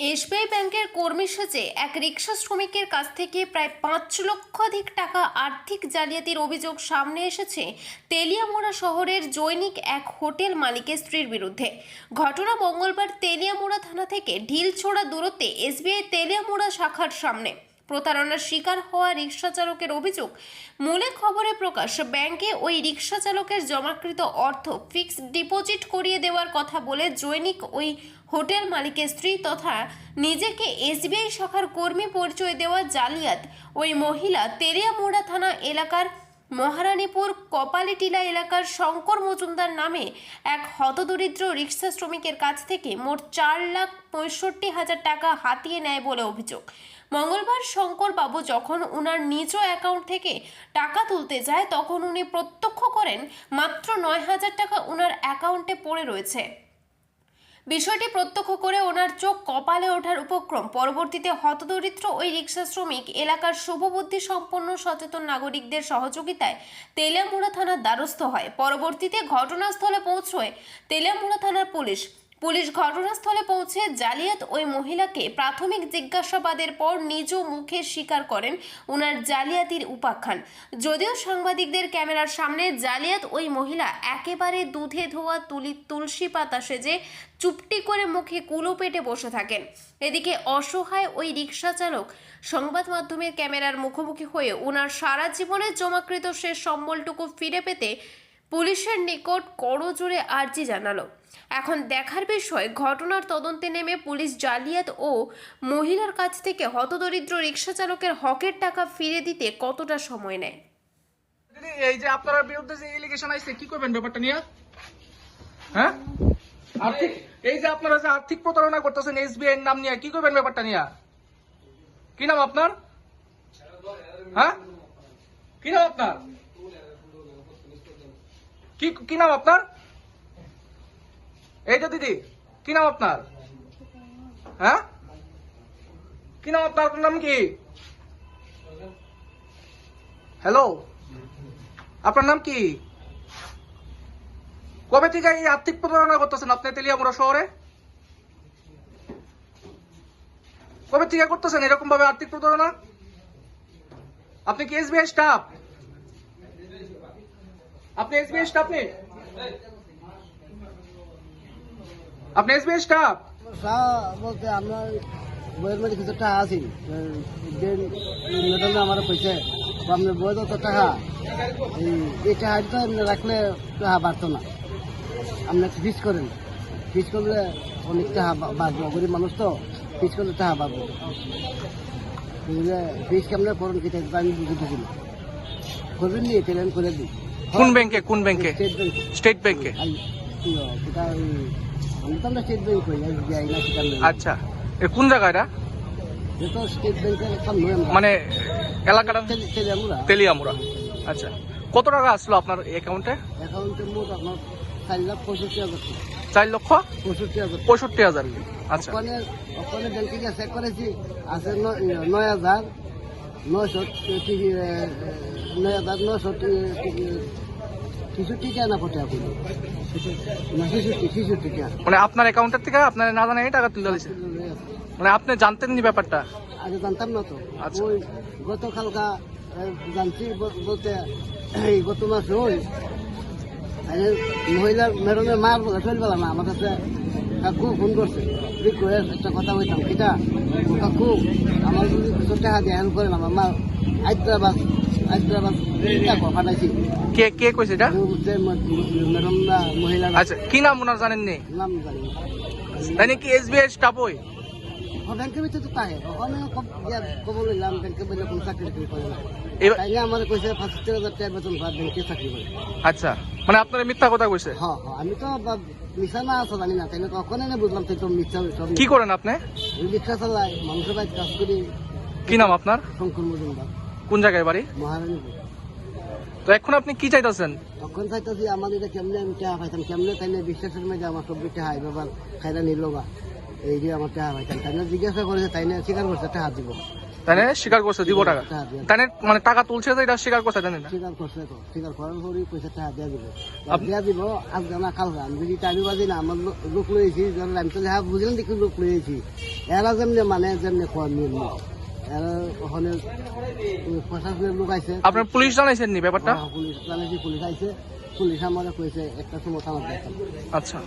SBI ব্যাংকের কর্মী সেজে এক রিক্সা শ্রমিকের কাছ থেকে প্রায় পাঁচ লক্ষাধিক টাকা আর্থিক জালিয়াতির অভিযোগ সামনে এসেছে তেলিয়ামোড়া শহরের জৈনিক এক হোটেল মালিকের স্ত্রীর বিরুদ্ধে। ঘটনা মঙ্গলবার তেলিয়ামোড়া থানা থেকে ঢিলছোড়া দূরত্বে এসবিআই তেলিয়ামোড়া শাখার সামনে। প্রতারণার শিকার হওয়া রিক্সা চালকের অভিযোগ। মূলে খবরে প্রকাশ, ব্যাংকে ওই রিক্সা চালকের জমাকৃত অর্থ ফিক্সড ডিপোজিট করিয়ে দেওয়ার কথা বলে জৈনিক ওই হোটেল মালিকের স্ত্রী তথা নিজেকে এসবিআই শাখার কর্মী পরিচয় দেওয়া জালিয়াত ওই মহিলা তেরিয়ামোড়া থানা এলাকার মহারানীপুর কপালিটিলা এলাকার শঙ্কর মজুমদার নামে এক হতদরিদ্র রিক্সা শ্রমিকের কাছ থেকে মোট চার লাখ পঁয়ষট্টি হাজার টাকা হাতিয়ে নেয় বলে অভিযোগ। মঙ্গলবার শঙ্কর বাবু যখন উনার নিজ অ্যাকাউন্ট থেকে টাকা তুলতে যায়, তখন উনি প্রত্যক্ষ করেন, মাত্র নয় হাজার টাকা উনার অ্যাকাউন্টে পড়ে রয়েছে। বিষয়টি প্রত্যক্ষ করে ওনার চোখ কপালে ওঠার উপক্রম। পরবর্তীতে হতদরিদ্র ওই রিক্সা শ্রমিক এলাকার শুভবুদ্ধি সম্পন্ন সচেতন নাগরিকদের সহযোগিতায় তেলিয়ামুড়া থানার দ্বারস্থ হয়। পরবর্তীতে ঘটনাস্থলে পৌঁছয় তেলিয়ামুড়া থানার পুলিশ। পুলিশ ঘটনাস্থলে পৌঁছে জালিয়াত ওই মহিলাকে প্রাথমিক জিজ্ঞাসাবাদের পর নিজ মুখে স্বীকার করেন উনার জালিয়াতির উপাখ্যান। যদিও সাংবাদিকদের ক্যামেরার সামনে জালিয়াত ওই মহিলা একেবারে দুধে ধোয়া তুলি তুলসী পাতা সেজে চুপটি করে মুখে কুলো পেটে বসে থাকেন। এদিকে অসহায় ওই রিক্সা চালক সংবাদ মাধ্যমের ক্যামেরার মুখোমুখি হয়ে ওনার সারা জীবনের জমাকৃত শেষ সম্বলটুকু ফিরে পেতে পুলিশের নিকট করজোরে আর্জি জানালো। এখন দেখার বিষয়, ঘটনার তদন্তে নেমে পুলিশ জালিয়াত ও মহিলার কাছ থেকে হতদরিদ্র রিক্সা চালকের হকের টাকা ফিরে দিতে কতটা সময় নেয়? এই যে আপনার বিরুদ্ধে যে এলিগেশন আইছে, কি করবেন ব্যাপারটা নিয়ে? হ্যাঁ? আর্থিক এই যে আপনারা যে আর্থিক প্রতারণা করতেছেন এসবিআই এর নাম নিয়ে, কি করবেন ব্যাপারটা নিয়ে? কি নাম আপনার? হ্যাঁ? কি নাম আপনার? কি কি নাম আপনার? এই যে দিদি, কি নাম আপনার? হ্যাঁ? কি নাম আপনার নাম কি? হ্যালো? আপনার নাম কি? কবে থেকে এই আর্থিক প্রতারণা করতেছেন আপনি তেলিয়ামুড়া শহরে? কবে থেকে করতেছেন এরকম ভাবে আর্থিক প্রতারণা? আপনি কি এসবিআই স্টাফ আপনি এসবিআই স্টাফ নেই আপনি এসবিআই স্টাফ? বলতে আমরা বইয়ের মধ্যে কিছু টাকা আছে। দেন, ম্যাডামে আমার কইছে তো আপনার বই তো টাকা, এই টাকাটা এমনি রাখলে টাকা বাড়তো না। আপনি একটা ফিস করেন। ফিস করলে অনেক টাকা বাড়বো গরিব মানুষ তো ফিস করলে টাকা বাড়বো বুঝলে? ফিস কেমন করেন কি আমি বুঝতেছি না। করবেন নি? পেলেন করে দিই কোন ব্যাংকে কোন ব্যাংকে? স্টেট ব্যাংক নেই। আচ্ছা এ কোন জায়গা এটা? মানে এলাকাটা? তেল- তেলে তেলিয়ামুড়া। আচ্ছা কত টাকা আসলো আপনার অ্যাকাউন্টে চার লক্ষ পঁয়ষট্টি হাজার আচ্ছা। ওখানে ব্যাংকে গিয়ে চেক করেছি আছে নয় হাজার নয়শো টি- এ, নয় হাজার নয়শো টি- টি- কিছু টিকা ফটো আপনি শিশুটি শিশু টিকা। মানে আপনার অ্যাকাউন্টের থেকে আপনার না জানা এই টাকা তুলে দিয়েছে মানে আপনি জানতেন নি ব্যাপারটা? আগে জানতাম না তো। আচ্ছা। ওই গতকালকা জানছি বলতে এই গত মাসে ওই মহিলা ম্যাডামের মার চলবে না আমার কাছে কাকু ফোন করছে। তুই করে একটা কথা বলতাম কিটা? কাকু আমার যদি কিছু টাকা দিয়ে হেল্প করেন আমার মা পাঠাইছি কে কে কইছে এটা? আচ্ছা কি নাম ওনার জানেন নি? নাম জানি না। তাই নাকি এসবিআই স্টাফ ওই ও ব্যাংকের ভিতরে তো তাহে ওখানে খবর লইলাম ব্যাংকে বললে কোন চাকরি টাকরি করে না এবার তাই না আমার কইছে পঁচাত্তর হাজার টাকা বেতন পাওয়া ব্যাংকে চাকরি করে আচ্ছা মানে আপনার মিথ্যা কথা কইছে হ্যাঁ হ্যাঁ আমি তো মিশা না আছে জানি না তাই না কখনো না বুঝলাম তুই তো মিথ্যা কি করেন আপনি রিক্সা চালাই মানুষের কাজ করি কি নাম আপনার শঙ্কর মজুমদার কোন জায়গায় বাড়ি? মহারানীপুর। তো এখন আপনি কি চাইতেছেন? তখন চাইতেছি আমার এটা কেমনে আমি টাকা পাইতাম কেমনে তাই না বিশ্বাসের মধ্যে আমার সব টাকা আই বাবার খাইরা নিল বা এই যে আমার টাকা পাইতাম। তাই না জিজ্ঞাসা করেছে তাই না স্বীকার করছে টাকা দিব। তাই না স্বীকার করছে দিব টাকা। টাকা দিয়ে। তাই না মানে টাকা তুলছে যে এটা স্বীকার করছে না? স্বীকার করছে তো। স্বীকার করার পরই পয়সা টাকা দিয়ে দিব। দিয়া দিব আজ জানা কাল আমি যদি টাইম বাজি না আমার লোক লইছি আমি তো বুঝলাম দেখি লোক লইছি। এরা যেমনি মানে যেমনি এরা ওখানে প্রশাসনের লোক আইছে। আপনার পুলিশ জানাইছেন নি ব্যাপারটা? হ্যাঁ, পুলিশ জানাইছি পুলিশ আইছে। পুলিশ আমাদের কইছে একটা সময় আমার আচ্ছা।